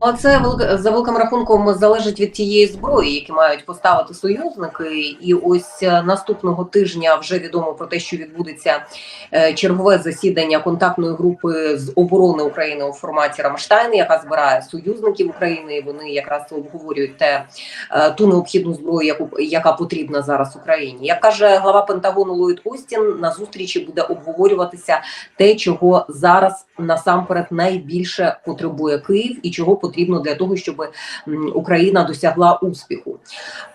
А це за великим рахунком залежить від тієї зброї, які мають поставити союзники. І ось е, наступного тижня вже відомо про те, що відбудеться е, чергове засідання контактної групи з оборони України у форматі Рамштайн, яка збирає союзників України. І Вони якраз обговорюють те е, ту необхідну зброю, яку яка потрібна зараз Україні. Як каже глава Пентагону Ллойд Остін, на зустрічі буде обговорюватися те, чого зараз насамперед найбільше потребує Київ і чого потрібно для того, щоб Україна досягла успіху.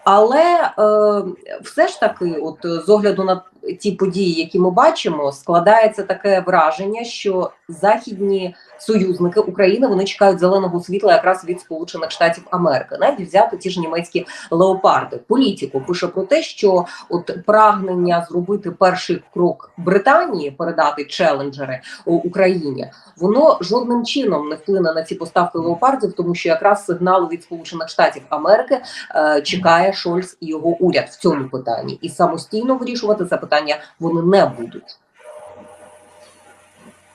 Але е, все ж таки, от з огляду на ті події, які ми бачимо, складається таке враження, що західні союзники України вони чекають зеленого світла якраз від Сполучених Штатів Америки. Навіть взяти ті ж німецькі леопарди. Політіко пише про те, що от прагнення зробити перший крок Британії, передати челенджери Україні, воно жодним чином не вплине на ці поставки леопардів, тому що якраз сигнал від Сполучених Штатів Америки е, чекає Шольц і його уряд в цьому питанні, і самостійно вирішувати це питання вони не будуть.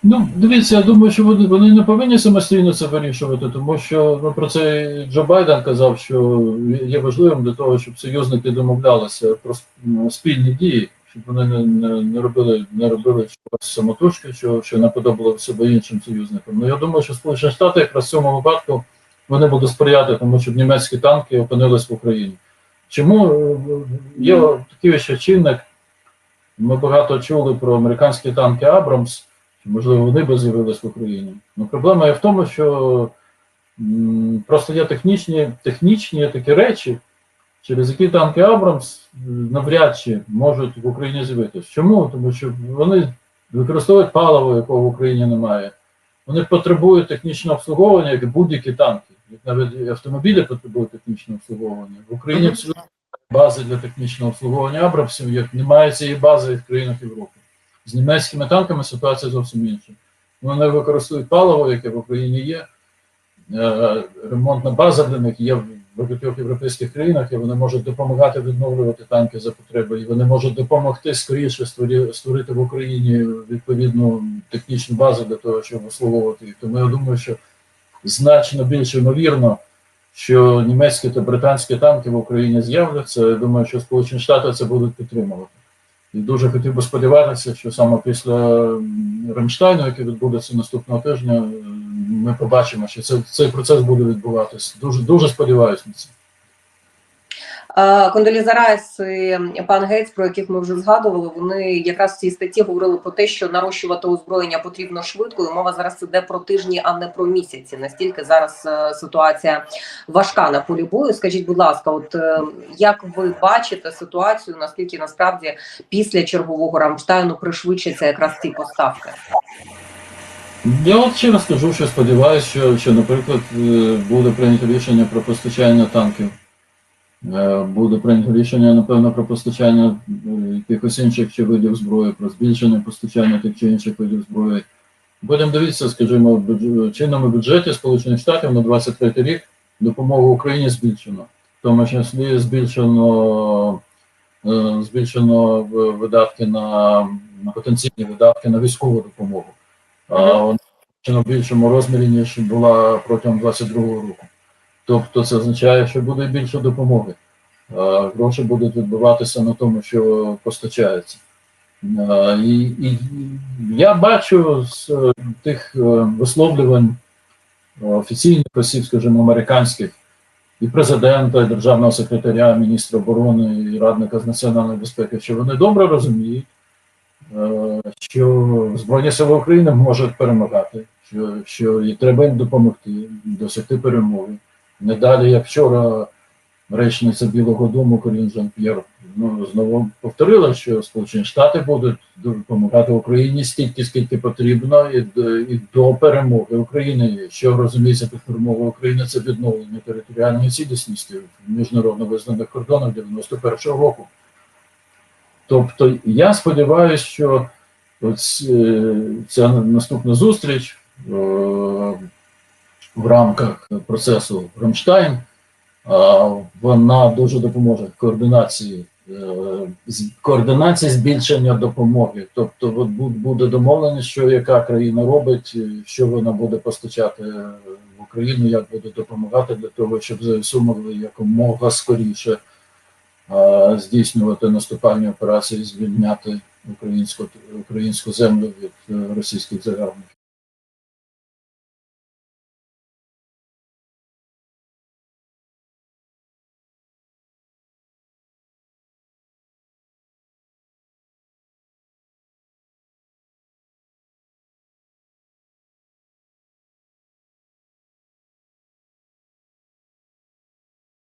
Ну, дивіться, я думаю, що вони, вони не повинні самостійно це вирішувати, тому що ну, про це Джо Байден казав, що є важливим для того, щоб союзники домовлялися про ну, спільні дії, щоб вони не, не, не робили не робили чогось самотужки, що, що не подобало себе іншим союзникам. Ну я думаю, що Сполучені Штати якраз в цьому випадку вони будуть сприяти тому, щоб німецькі танки опинились в Україні. Чому Е, є такий ще чинник? Ми багато чули про американські танки Абрамс. Можливо, вони би з'явились в Україні. Ну, проблема є в тому, що просто є технічні, технічні такі речі, через які танки Абрамс навряд чи можуть в Україні з'явитися. Чому? Тому що вони використовують паливо, якого в Україні немає. Вони потребують технічного обслуговування, як і будь-які танки. Навіть автомобілі потребують технічного обслуговування. В Україні абсолютно бази для технічного обслуговування Абрамсів, як немає цієї бази в країнах Європи. З німецькими танками ситуація зовсім інша. Вони використовують паливо, яке в Україні є. Е, Ремонтна база для них є в багатьох європейських країнах, і вони можуть допомагати відновлювати танки за потреби, і вони можуть допомогти скоріше створити в Україні відповідну технічну базу для того, щоб обслуговувати їх. Тому я думаю, що значно більш ймовірно, що німецькі та британські танки в Україні з'являться. Я думаю, що Сполучені Штати це будуть підтримувати. І дуже хотів би сподіватися, що саме після Рамштайну, який відбудеться наступного тижня, е, ми побачимо, що це, цей процес буде відбуватися. Дуже дуже сподіваюся на це. Е, Кондоліза Райс і пан Гейтс, про яких ми вже згадували, вони якраз в цій статті говорили про те, що нарощувати озброєння потрібно швидко, і мова зараз іде про тижні, а не про місяці. Настільки зараз е, ситуація важка на полі бою. Скажіть, будь ласка, от е, як ви бачите ситуацію, наскільки насправді після чергового Рамштайну пришвидшаться якраз ці поставки? Я от ще раз скажу, що сподіваюся, що, що, наприклад, буде прийнято рішення про постачання танків. Е, Буде прийнято рішення, напевно, про постачання е, якихось інших чи видів зброї, про збільшення постачання тих чи інших видів зброї. Будемо дивитися, скажімо, в чинному бюджеті Сполучених Штатів на 23 рік допомогу Україні збільшено. В тому числі збільшено, е, збільшено видатки на, на потенційні видатки на військову допомогу. А в більшому розмірі, ніж була протягом 22-го року. Тобто це означає, що буде більше допомоги. Гроші будуть відбиватися на тому, що постачається. І, і я бачу з е, тих е, висловлювань офіційних осіб, скажімо, американських, і президента, і державного секретаря, міністра оборони, і радника з національної безпеки, що вони добре розуміють, е, що Збройні Сили України можуть перемагати, що, що і треба їм допомогти, досягти перемоги. Не далі, як вчора речниця Білого Дому Корін Жан П'єр ну, знову повторила, що Сполучені Штати будуть допомагати Україні стільки, скільки потрібно, і, і до перемоги України. Що розуміється під перемогою України, це відновлення територіальної цілісності міжнародно визнаних кордонах 91-го року. Тобто я сподіваюся, що ось, е, ця наступна зустріч е, в рамках процесу Рамштайн, вона дуже допоможе координації, е, координації збільшення допомоги. Тобто от буде домовлено, що яка країна робить, е, що вона буде постачати е, в Україну, як будуть допомагати для того, щоб ЗСУ могли якомога скоріше здійснювати наступальні операції, звільняти українську українську землю від російських загарбників.